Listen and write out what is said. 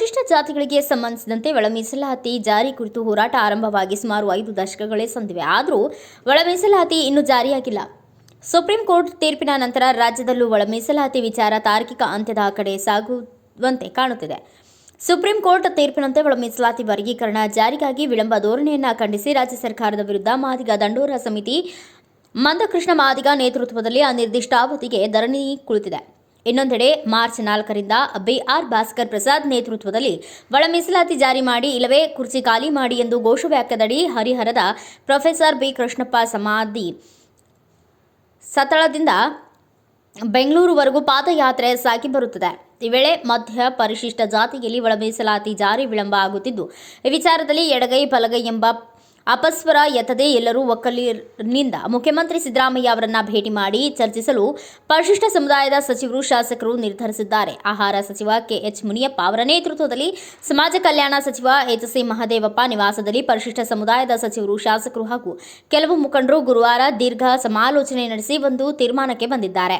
ಮೀಸಲಾತಿಗಳಿಗೆ ಸಂಬಂಧಿಸಿದಂತೆ ಒಳ ಮೀಸಲಾತಿ ಜಾರಿ ಕುರಿತು ಹೋರಾಟ ಆರಂಭವಾಗಿ ಸುಮಾರು ಐದು ದಶಕಗಳೇ ಸಂದಿವೆ. ಆದರೂ ಒಳ ಮೀಸಲಾತಿ ಇನ್ನೂ ಜಾರಿಯಾಗಿಲ್ಲ. ಸುಪ್ರೀಂ ಕೋರ್ಟ್ ತೀರ್ಪಿನ ನಂತರ ರಾಜ್ಯದಲ್ಲೂ ಒಳ ಮೀಸಲಾತಿ ವಿಚಾರ ತಾರ್ಕಿಕ ಅಂತ್ಯದ ಕಡೆ ಸಾಗುವಂತೆ ಕಾಣುತ್ತಿದೆ. ಸುಪ್ರೀಂ ಕೋರ್ಟ್ ತೀರ್ಪಿನಂತೆ ಒಳ ಮೀಸಲಾತಿ ವರ್ಗೀಕರಣ ಜಾರಿಗಾಗಿ ವಿಳಂಬ ಧೋರಣೆಯನ್ನು ಖಂಡಿಸಿ ರಾಜ್ಯ ಸರ್ಕಾರದ ವಿರುದ್ಧ ಮಾದಿಗ ದಂಡೋರ ಸಮಿತಿ ಮಂದಕೃಷ್ಣ ಮಾದಿಗ ನೇತೃತ್ವದಲ್ಲಿ ಅನಿರ್ದಿಷ್ಟಾವಧಿಗೆ ಧರಣಿ ಕುಳಿತಿದೆ. ಇನ್ನೊಂದೆಡೆ ಮಾರ್ಚ್ ನಾಲ್ಕರಿಂದ ಬಿಆರ್ ಭಾಸ್ಕರ್ ಪ್ರಸಾದ್ ನೇತೃತ್ವದಲ್ಲಿ ಒಳ ಮೀಸಲಾತಿ ಜಾರಿ ಮಾಡಿ, ಇಲ್ಲವೇ ಕುರ್ಚಿ ಖಾಲಿ ಮಾಡಿ ಎಂದು ಘೋಷವಾಕ್ಯದಡಿ ಹರಿಹರದ ಪ್ರೊಫೆಸರ್ ಬಿ ಕೃಷ್ಣಪ್ಪ ಸಮಾಧಿ ಸತಳದಿಂದ ಬೆಂಗಳೂರುವರೆಗೂ ಪಾದಯಾತ್ರೆ ಸಾಗಿ ಬರುತ್ತದೆ. ಈ ವೇಳೆ ಮಧ್ಯ ಪರಿಶಿಷ್ಟ ಜಾತಿಯಲ್ಲಿ ಒಳ ಮೀಸಲಾತಿ ಜಾರಿ ವಿಳಂಬ ಆಗುತ್ತಿದ್ದು, ಈ ವಿಚಾರದಲ್ಲಿ ಎಡಗೈ, ಬಲಗೈ ಎಂಬ ಅಪಸ್ವರ ಎತ್ತದೇ ಎಲ್ಲರೂ ಒಕ್ಕಲಿನಿಂದ ಮುಖ್ಯಮಂತ್ರಿ ಸಿದ್ದರಾಮಯ್ಯ ಅವರನ್ನ ಭೇಟಿ ಮಾಡಿ ಚರ್ಚಿಸಲು ಪರಿಶಿಷ್ಟ ಸಮುದಾಯದ ಸಚಿವರು, ಶಾಸಕರು ನಿರ್ಧರಿಸಿದ್ದಾರೆ. ಆಹಾರ ಸಚಿವ ಕೆಎಚ್ ಮುನಿಯಪ್ಪ ಅವರ ನೇತೃತ್ವದಲ್ಲಿ ಸಮಾಜ ಕಲ್ಯಾಣ ಸಚಿವ ಎಚ್ ಸಿ ಮಹದೇವಪ್ಪ ನಿವಾಸದಲ್ಲಿ ಪರಿಶಿಷ್ಟ ಸಮುದಾಯದ ಸಚಿವರು, ಶಾಸಕರು ಹಾಗೂ ಕೆಲವು ಮುಖಂಡರು ಗುರುವಾರ ದೀರ್ಘ ಸಮಾಲೋಚನೆ ನಡೆಸಿ ಒಂದು ತೀರ್ಮಾನಕ್ಕೆ ಬಂದಿದ್ದಾರೆ.